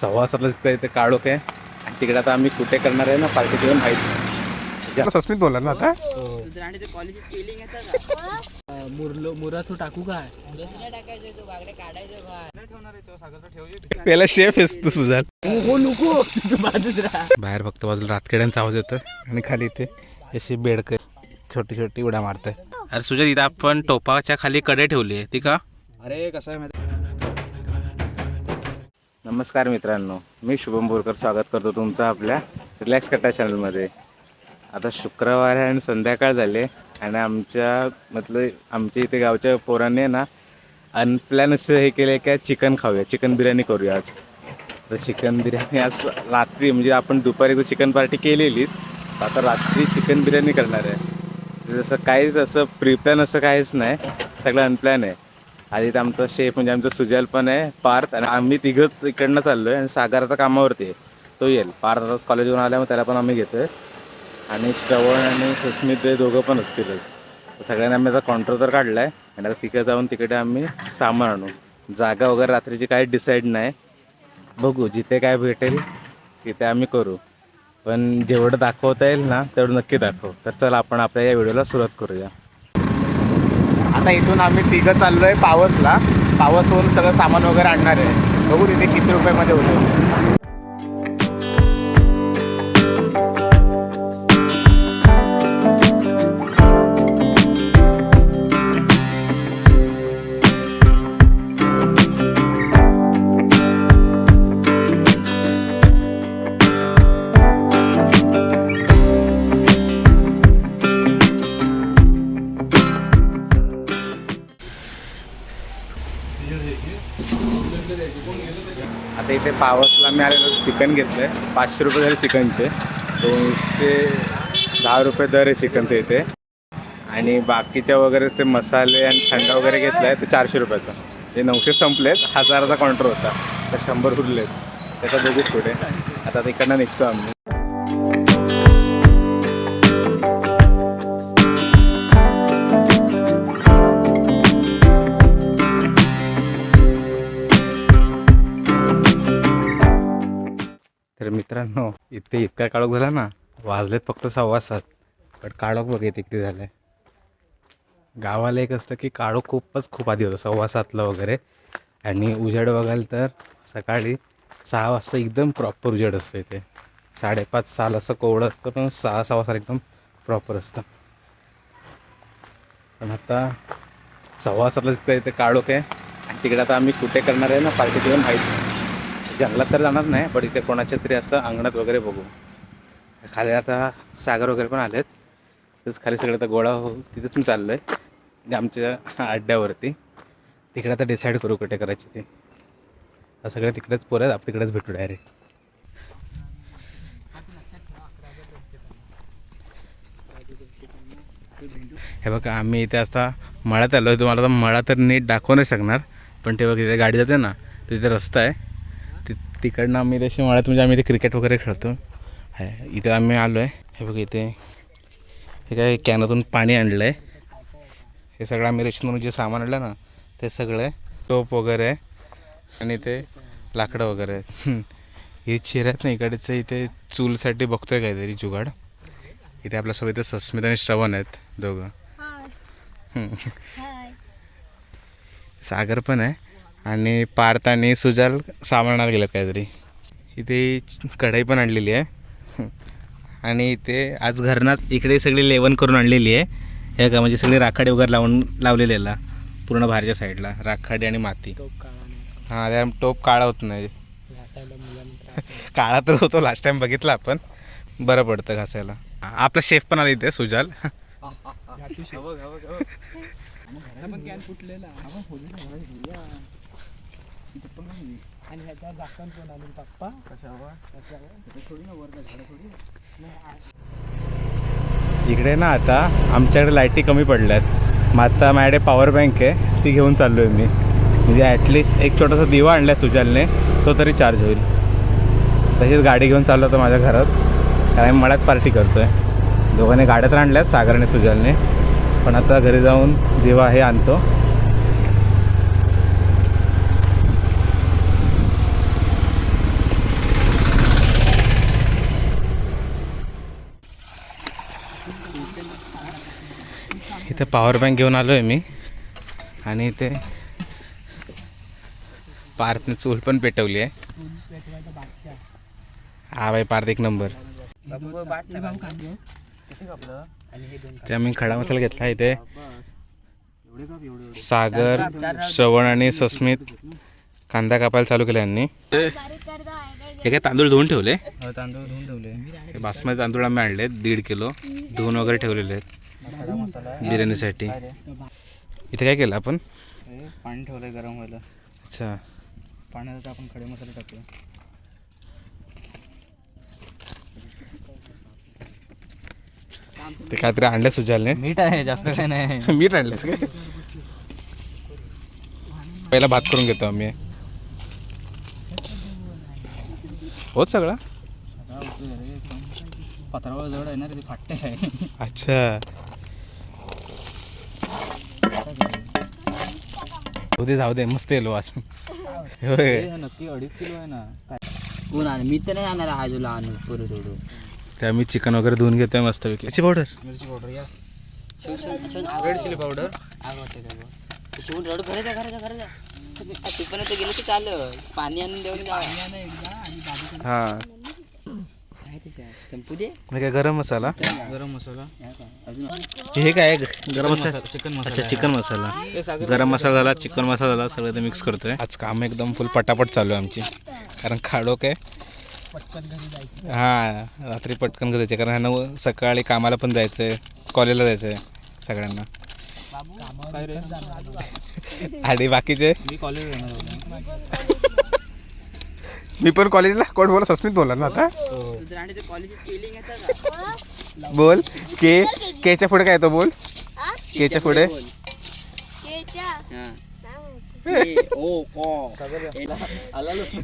सव्वा सातला तिथं इथे काळोख आहे. आणि तिकडे आता आम्ही कुठे करणार आहे ना पार्टी देऊन माहीत नाही सस्मित बोलला ना आता? आणि ते कॉलेज स्पेलिंग येतं का? मुरलो मुरासू टाकू काय? मुरासू टाकायचं तो बागडे काढायचं भाई पहिला शेफ आहेस तू हो नको. बाजूच राहा. बाहेर फक्त बाजूला रातखेड्यांचा आवाज येतो. आणि खाली इथे अशी बेडक छोटी छोटी उड्या मारताय. अरे सुजल इथं आपण टोपाच्या खाली कडे ठेवली आहे ती का? अरे कसं आहे माहिती? नमस्कार मित्रांनो मी शुभम बोरकर स्वागत करतो तुमचं आपल्या रिलॅक्स कट्टा चॅनलमध्ये. आता शुक्रवार आहे आणि संध्याकाळ झाले आणि आमच्या मतलब आमच्या इथे गावच्या पोरांनी ना अनप्लॅन असं हे केलं की चिकन खाऊया चिकन बिर्याणी करूया आज. तर चिकन बिर्याणी आज रात्री म्हणजे आपण दुपारी तर चिकन पार्टी केलेलीच तर आता रात्री चिकन बिर्याणी करणार आहे. जसं काहीच असं प्रिप्लॅन असं काहीच नाही सगळं अनप्लॅन आहे. आधी तर आमचा शेफ म्हणजे आमचा सुजल पण आहे पार्थ. आणि आम्ही तिघंच इकडनं चाललो आहे आणि सागर आता कामावरती आहे. तो येईल. पार्थ आता कॉलेजवरून आल्यामुळे त्याला पण आम्ही घेतो आहे आणि श्रवण आणि सुस्मित हे दोघं पण असतीलच सगळ्यांनी सगळ्यांना आम्ही आता कॉन्ट्रो तर काढला आहे आणि आता तिकडे जाऊन तिकडे आम्ही सामान आणू. जागा वगैरे रात्रीची काही डिसाईड नाही. बघू जिथे काय भेटेल तिथे आम्ही करू. पण जेवढं दाखवता येईल ना तेवढं नक्की दाखवू. तर चला आपण आपल्या या व्हिडिओला सुरुवात करूया. आता इथून आम्ही तिघं चाललो आहे पावसला पावसवरून सगळं सामान वगैरे आणणार आहे. बघू तिथे किती रुपयामध्ये होतं. आता इथे पावसला मी आलेलो चिकन घेतलं आहे पाचशे रुपये झाले चिकनचे. दोनशे दहा रुपये दर आहे चिकनचं इथे. आणि बाकीच्या वगैरे ते मसाले आणि थंडा वगैरे घेतला आहे ते चारशे रुपयाचा. ते नऊशे संपलेत हजाराचा काउंटर होता. तर शंभर उरलेत त्याचा बघू पुढे. आता तिकडनं निघतो आम्ही. तर मित्रांनो इथे इतका काळोख झाला ना वाजलेत फक्त सव्वा सात. पण काळोख बघ इथे किती झालं आहे गावाला एक असतं की काळोख खूपच खूप आधी होतं सव्वा सातला वगैरे. आणि उजेड बघाल तर सकाळी सहा वाजता एकदम प्रॉपर उजेड असतं इथे. साडेपाच साल असं कोवळं असतं पण सहा सहा वाजता एकदम प्रॉपर असतं. पण आता सव्वा सातला तिथं इथे काळोख आहे. आणि तिकडे आता आम्ही कुठे करणार आहे ना पार्टी तिकडे माहीत नाही. जंगलात तर जाणार नाही पण इथे कोणाच्या तरी असं अंगणात वगैरे बघू. खाली आता सागर वगैरे पण आलेत. तसंच खाली सगळं आता गोळा हो तिथेच मी चाललो आहे आमच्या अड्ड्यावरती. तिकडे आता डिसाईड करू कुठे करायची ते. सगळं सगळे तिकडेच पोरं आहेत आपण तिकडेच भेटू डायरेक्ट हे बघा आम्ही इथे आता मळ्यात आलो आहे तुम्हाला आता मळा तर नीट दाखवू नाही शकणार. पण ते बघ तिथे गाडी जाते ना तिथे रस्ता आहे. ति तिकडनं आम्ही तशी मळ्यात म्हणजे आम्ही इथे क्रिकेट वगैरे खेळतो. आहे इथे आम्ही आलो आहे हे बघ इथे. हे काय कॅनातून पाणी आणलं आहे हे सगळं आम्ही रेशनवरून जे सामान आणलं ना ते सगळं आहे टोप वगैरे आहे आणि ते लाकडं वगैरे. आहे हे चिर आहेत ना इकडचं इथे चूलसाठी बघतोय काहीतरी जुगाड. इथे आपल्यासोबत इथे सस्मित आणि श्रवण आहेत दोघं. सागर पण आहे. आणि पार्थ आणि सुजाल सामानाला गेलेत काहीतरी. इथे कढाई पण आणलेली आहे. आणि इथे आज घरनाच इकडे सगळी लेवण करून आणलेली आहे. हे का म्हणजे सगळी राखाडी वगैरे लावून लावलेली याला पूर्ण बाहेरच्या साईडला राखाडी आणि माती. हां त्या टोप काळा होत नाही. काळा तर होतो लास्ट टाइम बघितला आपण. बरं पडतं घासायला. आपला शेफ पण आला इथे सुजाल. आणि ह्याचा झाकण पण आणून पप्पा. इकडे ना आता आमच्याकडे लाईटी कमी पडल्यात. मग आता माझ्याकडे पॉवर बँक आहे ती घेऊन चाललो आहे मी. म्हणजे ॲटलिस्ट एक छोटासा दिवा आणला आहे सुजालने तो तरी चार्ज होईल. तशीच गाडी घेऊन चाललो होतो माझ्या घरात. कारण मी मळ्यात पार्टी करतो आहे दोघांनी गाड्या तर आणल्यात सागरने सुजालने. पण आता घरी जाऊन दिवा हे आणतो. इथे पॉवर बँक घेऊन आलो आहे मी. आणि इथे पार्थने चूल पण पेटवली आहे. हा बाई पार्थ एक नंबर ते आम्ही खडा मसाला घेतला इथे. सागर श्रवण आणि सस्मित कांदा कापायला चालू केला यांनी. हे काय तांदूळ धुवून ठेवले? तांदूळ धुवून ठेवले. हे बासमती तांदूळ आम्ही आणले दीड किलो. धुवून वगैरे ठेवलेले आहेत. बिर्याणीसाठी. इथे काय केलं आपण? पाणी ठेवलंय गरम व्हायला. अच्छा. पाण्यात आपण खडे मसाले टाकूया. ते काहीतरी आणलं सुजालने. मीठ आहे जास्त काय नाही. मीठ आणलेस काय? पहिला भात करून घेतो आम्ही. होत सगळा? पत्रावळ जवळ आहे ना ते फाटते आहे अच्छा. जाऊ दे जाऊ दे मस्त येलो वास नक्की अडीच किलो आहे ना. कोण आण मी तर नाही आणणार हा तुला आणू परत थोडं ते आम्ही चिकन वगैरे धुवून घेतोय मस्त पैकी. याची पावडर मिरची पावडर या रेड चिली पावडर आग वाटते का गं? शिवून रड घराचा घराचा घराचा तू पण गेलं तर चाललं. पाणी आणून देऊन जा. हा काय त्याच्यात चंपू दे हे काय गरम मसाला? गरम मसाला. हे काय? गरम मसाला. चिकन अच्छा चिकन मसाला. गरम मसाला झाला चिकन मसाला झाला सगळं ते मिक्स करतोय. आज काम एकदम फुल पटापट चालू आहे आमची. कारण खाडो काय हा रात्री पटकन करायचे कारण ह्यांना सकाळी कामाला पण जायचं आहे कॉलेजला जायचं आहे सगळ्यांना काय रे? आणि बाकीचे? मी कॉलेज मी पण कॉलेजला कोण बोला सस्मित बोला ना आता. बोल. के केच्या पुढे काय येतो बोल? केच्या पुढे? हां.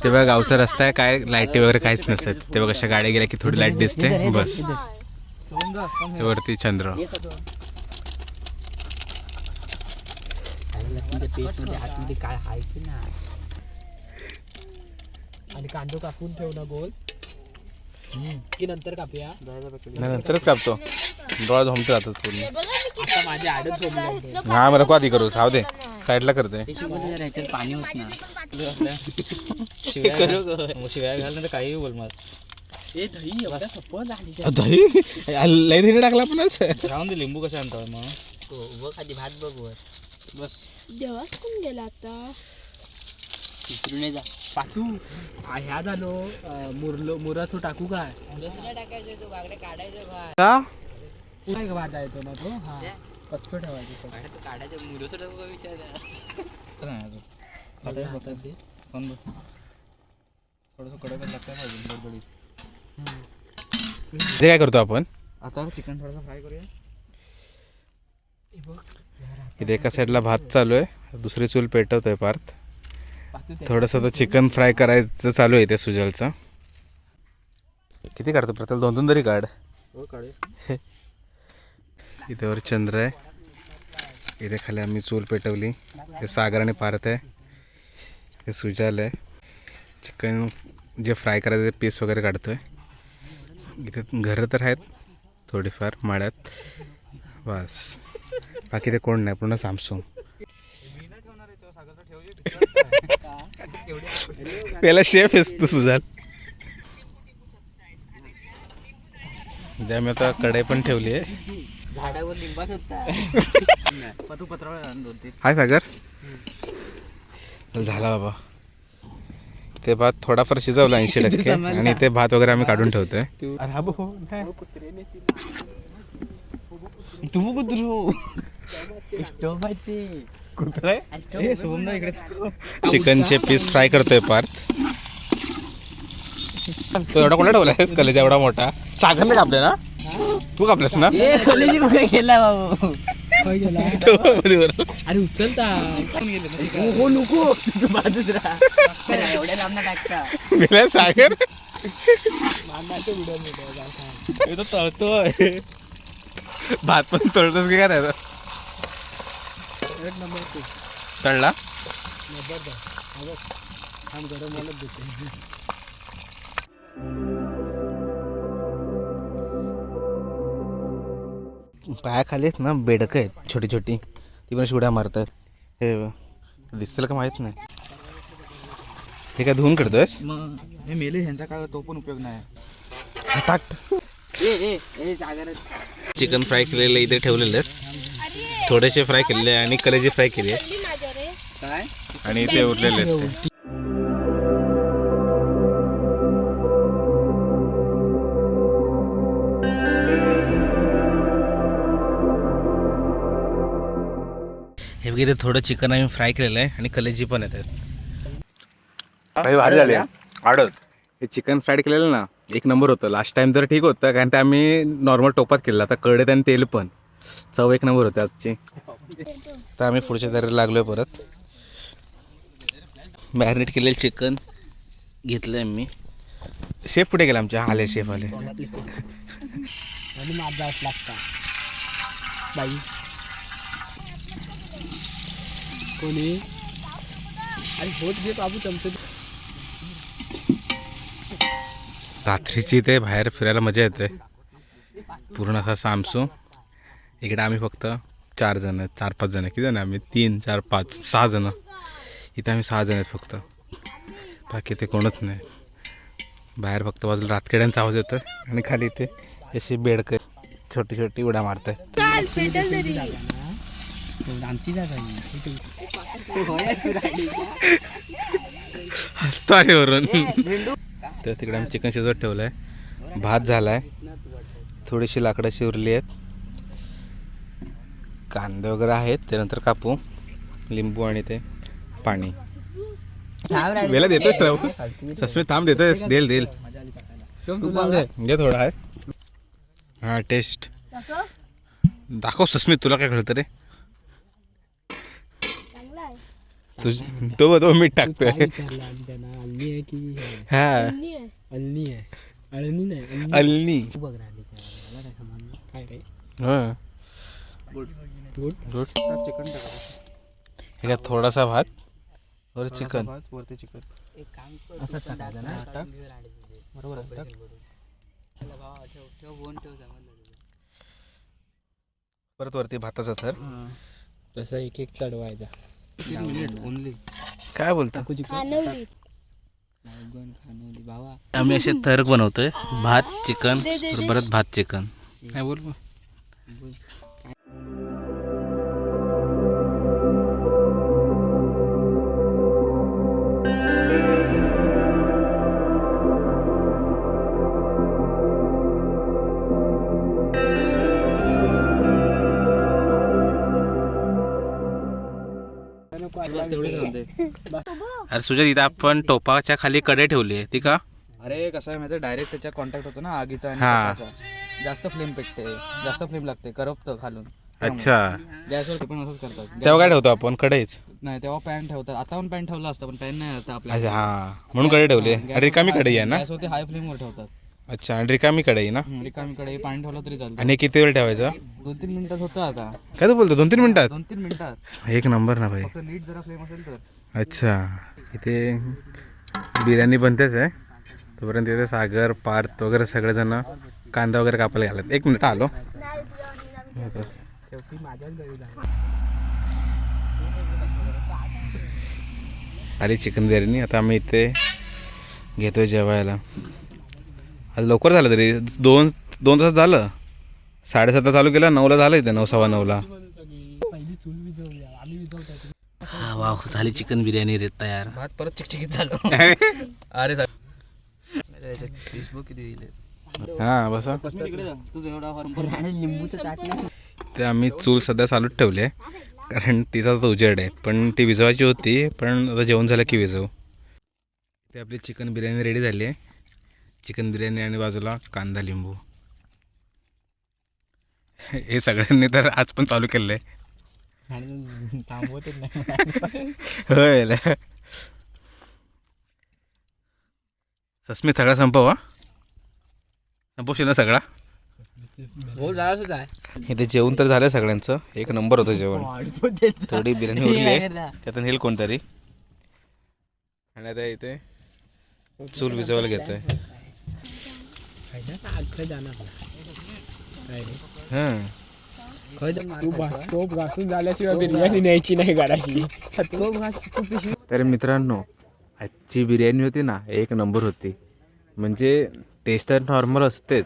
ते बघा गावचा रस्ता आहे. काय लाईटी वगैरे काहीच नसतात ते बघा अशा गाड्या गेल्या की थोडी लाइट दिसते. बस. वरती चंद्र. तुमच्या पेटमध्ये आतमध्ये काय आहे की ना आणि कांदो कापून ठेव ना गोल की नंतर कापूया. नाही, नंतरच कापतो. डोळा झोमतो जातात पूर्ण. आता माझी आडच झोपली हा मला नको आधी करू? राहू दे. साईडला करते. पाणी होत ना शिव्या शिव्या घाल तर काही बोल मग. ए दही एवढा लय दही? टाकला पण राहून दे लिंबू कशा आणतो मग. हो व खाली भात बघ. वर बस. देवाच कोण गेला आता? विसरून जा. आ, ह्या झालो मुरलो मुरासो टाकू काय? टाकायचं तो बागडे काढायचं भात का? काय का येतो ना तो? हा कच्चो ठेवायचं काढायचं मुलं टाकू का विचार ते पण थोडंसं कडक लागतं पाहिजे ते काय करतो आपण? आता चिकन थोडंसं फ्राय करूया. इथे एका साईडला भात चालू आहे. दुसरी चूल पेटवतोय पार्थ. पातू थोडंसं तर चिकन फ्राय करायचं चालू आहे ते सुजलचं. किती काढतो प्रत्येक दोन दोन तरी काढ. हो काढू इथे वर चंद्र आहे. इथे खाली आम्ही चूल पेटवली. ते सागर आणि पार्थ आहे. हे सुजाल आहे. चिकन जे फ्राय करायचं ते पीस वगैरे काढतोय. इथे घरं तर आहेत थोडीफार माळ्यात. बस. बाकी ते कोण नाही पूर्ण सामसून पहिला शेफ आहेस तू सुजाल मी आता कढई पण ठेवली आहे. झाडावर लिंबाच होता. पतू ते हाय सागर. झाला बाबा. ते भात थोडाफार शिजवला ऐंशी टक्के आणि ते भात वगैरे आम्ही काढून ठेवतोय. तू कुत्रू. चिकनचे पीस फ्राय करतोय पार्थ. तो एवढा कोणता ठेवला आहेस कलेजा एवढा मोठा. सागरने कापले ना? तू कापलेस ना? ए कॉलेज कुठे गेला बाबू? अरे उचलता. हो नको. तू बाजूच राहा. सागर? हे तो तळतोय. भात पण तळतोस की काय एक नंबर तू. तळला थांब गरम वालच देते. पायाखाली आहेत ना बेडकं आहेत छोटी छोटी. ती पण शिवड्या मारतात. हे दिसतील का माहीत नाही. हे काय धुवून करतोयस? मग हे मेले ह्यांचा काय तो पण उपयोग नाही. टाक. चिकन फ्राय केलेलं इथे ठेवलेलं आहेत. थोडेसे फ्राय केलेले आहे आणि कलेजी फ्राय केली आहे. काय? आणि इथे उरलेले आहेत ते. हे बघ इथे थोडं चिकन आम्ही फ्राय केलेलं आहे आणि कलेजी पण येतात काही भारी झाले आडत. हे चिकन फ्राईड केलेलं ना एक नंबर होतं. लास्ट टाइम तर ठीक होतं कारण ते आम्ही नॉर्मल टोपात केलं आता कळडे आणि तेल पण. चव एक नंबर होते आजची. तर आम्ही पुढच्या तयारी लागलोय परत. मॅरिनेट केलेलं चिकन घेतलं आहे मी. शेफ कुठे गेला आमच्या? आले शेफ आले. बाई. कोणी? आणि होत घे बाबू चमचे. रात्रीची इथे बाहेर फिरायला मजा येते. पूर्ण असा सामसू. इकडे आम्ही फक्त चार जण आहेत चार पाच जण किती जण आम्ही? तीन चार पाच सहा जण. इथे आम्ही सहा जण आहेत फक्त. बाकी इथे कोणच नाही. बाहेर फक्त बाजूला रातखेड्यांचा आवाज येतो आणि खाली इथे अशी बेडक छोटी छोटी उड्या मारत आमची जागा आहे. हसतो आहे वरून. तर तिकडे आम्ही चिकन शिजवत ठेवलं आहे भात झाला आहे थोडीशी लाकडं शिवरली आहेत. कांदे वगैरे आहेत त्यानंतर कापू. लिंबू आणि ते पाणी. वेळेला देतोस राहू सस्मी थांब देतोयस. देईल देईल घे थोडा आहे. हां टेस्ट. दाखव सस्मित तुला काय कळतं रे? तुझ तो तो मीठ टाकतोय. अल्ली आहे. हा नाही अल्नी तू बघ ना आधी काय मला काय समजलं काय रे? हा. चिकन हे काय थोडासा भात वर चिकन. वरती चिकन. एक काम कर असं टाकायचं ना टाक. बरोबर परत वरती भाताचा थर. तसं एक एक चढवायचा मिनिट ओनली काय बोलता? आम्ही असे थर बनवतोय. भात चिकन परत भात चिकन. काय बोल. अरे सुजय इथं आपण टोपाच्या खाली कडे ठेवली आहे ती का? अरे कसं आहे माहिती डायरेक्ट त्याच्या कॉन्टॅक्ट होतो ना आगीचा आणि हा. जास्त फ्लेम पेटते जास्त फ्लेम लागते करपतं खालून. अच्छा. गॅसवर ते पण असंच करतात. तेव्हा काय ठेवतो आपण? कडेच. नाही तेव्हा पॅन ठेवतात. आता पण पॅन ठेवलं असतं पण पॅन नाही आता आपल्या अच्छा हा. म्हणून कडे ठेवली आहे. रिकामी कढई आहे ना? ते हाय फ्लेमवर ठेवतात. अच्छा आणि रिकामी कढई ना? हम्म, रिकामी कडे पाणी ठेवलं तरी चालतं. आणि किती वेळ ठेवायचा? दोन तीन मिनिटात होतं आता. काय तू बोलतो? दोन तीन मिनिटात? दोन तीन मिनिटात. एक नंबर ना भाई. फक्त नीट जरा फ्लेम असेल तर. अच्छा. इथे बिर्याणी बनतेच आहे. तोपर्यंत इथे सागर पार्थ वगैरे सगळेजण कांदा वगैरे कापायला घालत एक मिनिट आलो. आली चिकन बिर्याणी. आता आम्ही इथे घेतोय जेवायला. आज लवकर झालं तरी दोन दोन तास झालं. साडेसातला चालू केलं नऊला झालं इथे नऊ सव्वा नऊला पहिली चूल विजवली आम्ही विजवतो हा वा झाली चिकन बिर्याणी रे तयार. भात परत चिकचिकीत झालं. अरे फेसबुक किती दिले? हा बसा. तुझं एवढा लिंबूचं ताट नाही ते आम्ही चूल सध्या चालूच ठेवली आहे. कारण तिचा तर उजेड आहे. पण ती विजवायची होती पण आता जेवण झालं की विजवू. ते आपली चिकन बिर्याणी रेडी झाली आहे. चिकन बिर्याणी आणि बाजूला कांदा लिंबू. हे सगळ्यांनी तर आज पण चालू केलं आहे थांबवतच नाही. होय ल. सस्मित सगळा संपव हा. संपवशील ना सगळा? हो झाला सुद्धा इथे जेवण तर झालं सगळ्यांचं. एक नंबर होतं जेवण. थोडी बिर्याणी उरली. आहे त्यातून येईल कोणतरी. आणि आता इथे चूल विजवायला घेत आहे हां. तू तोप घासून झाल्याशिवाय बिर्याणी न्यायची नाही घराची. घास तर मित्रांनो आजची बिर्याणी होती ना एक नंबर होती. म्हणजे टेस्ट तर नॉर्मल असतेच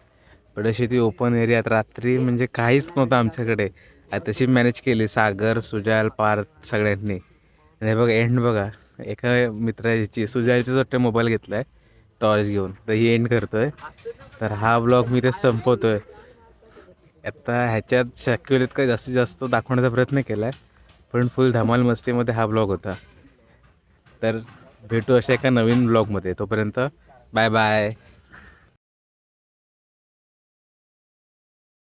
पण अशी ती ओपन एरियात रात्री म्हणजे काहीच नव्हतं आमच्याकडे. तशी मॅनेज केली सागर सुजाल पार्थ सगळ्यांनी. आणि हे बघा एंड बघा. एका मित्राची सुजालचा वाटतं मोबाईल घेतला आहे टॉर्च घेऊन. तर ही एंड करतो आहे तर हा ब्लॉग मी ते संपवतो आहे आता ह्याच्यात शक्य होईल जास्तीत जास्त दाखवण्याचा प्रयत्न केला आहे पण फुल धमाल मस्तीमध्ये हा ब्लॉग होता. तर भेटू अशा एका नवीन ब्लॉगमध्ये तोपर्यंत बाय बाय